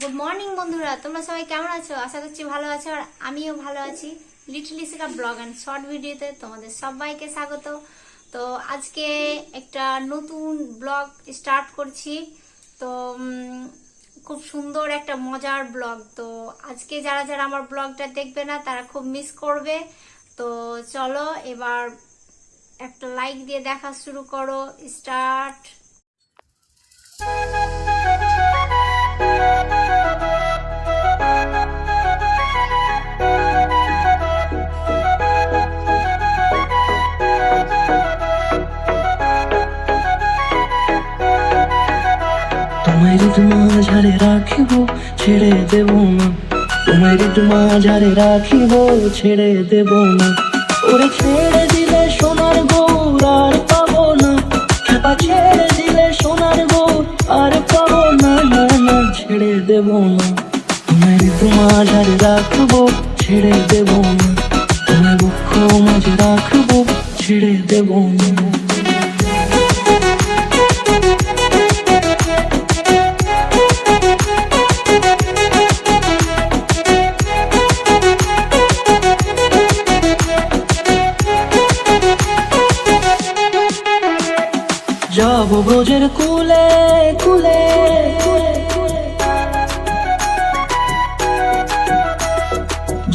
Good morning বন্ধুরা। তোমরা সবাই কেমন আছো? আশা করছি ভালো আছো আর আমিও ভালো আছি। Little Ishika blog and short ভিডিওতে তোমাদের সবাইকে স্বাগত। তো আজকে একটা নতুন ব্লগ স্টার্ট করছি। তো খুব সুন্দর একটা মজার ব্লগ। তো আজকে যারা যারা আমার ব্লগটা দেখবে না, তারা খুব মিস করবে। তো চলো, এবার একটা লাইক দিয়ে দেখা শুরু করো। স্টার্ট রাখিব, ছেড়ে দেব না। তোমায় ঋতু মাঝারে রাখিব, ছেড়ে দেব না। ওরে ছেড়ে দিলে সোনার গৌর আর পাবো না। খেপা ছেড়ে দিলে সোনার গৌর আর পাবো না না না, ছেড়ে দেব না। তোমায় ঋতু মাঝারে রাখব, ছেড়ে দেব না। তোমায় বক্ষ মাঝে রাখব, ছেড়ে দেব না।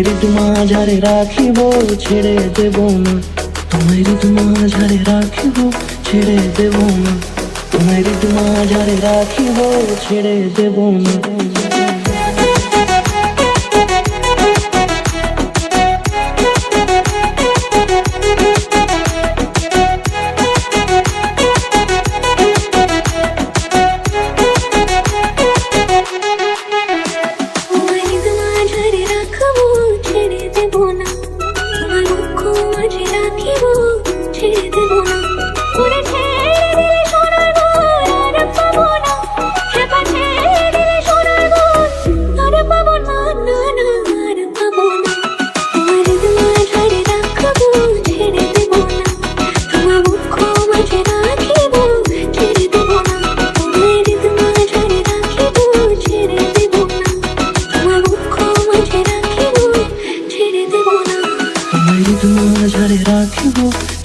তোমারই তোমাঝারে রাখিব, ছেড়ে দেব না। তোমারই তোমাঝারে রাখিব, ছেড়ে দেব না। তোমারই তোমাঝারে রাখিব, ছেড়ে দেব না।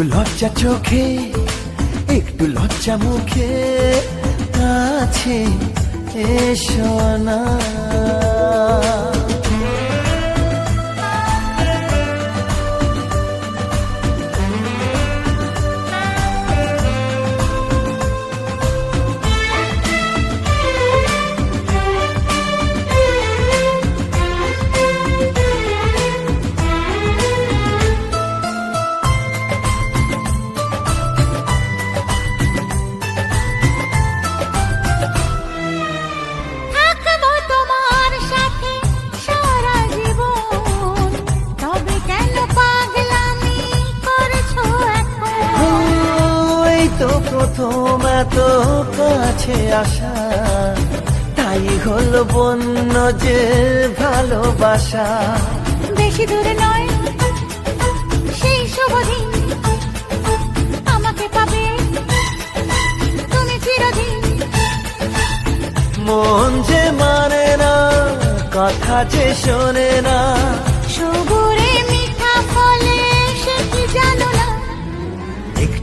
একটু লজ্জা চোখে একটু লজ্জা মুখে কাছে এসো না। প্রথম এত কাছে আসা। তাই হল বন্য যে ভালোবাসা। বেশি দূরে নয় সেই শুভ আমাকে পাবে। তুমি চিরদিন মন যে মানে না কথা যে শোনে না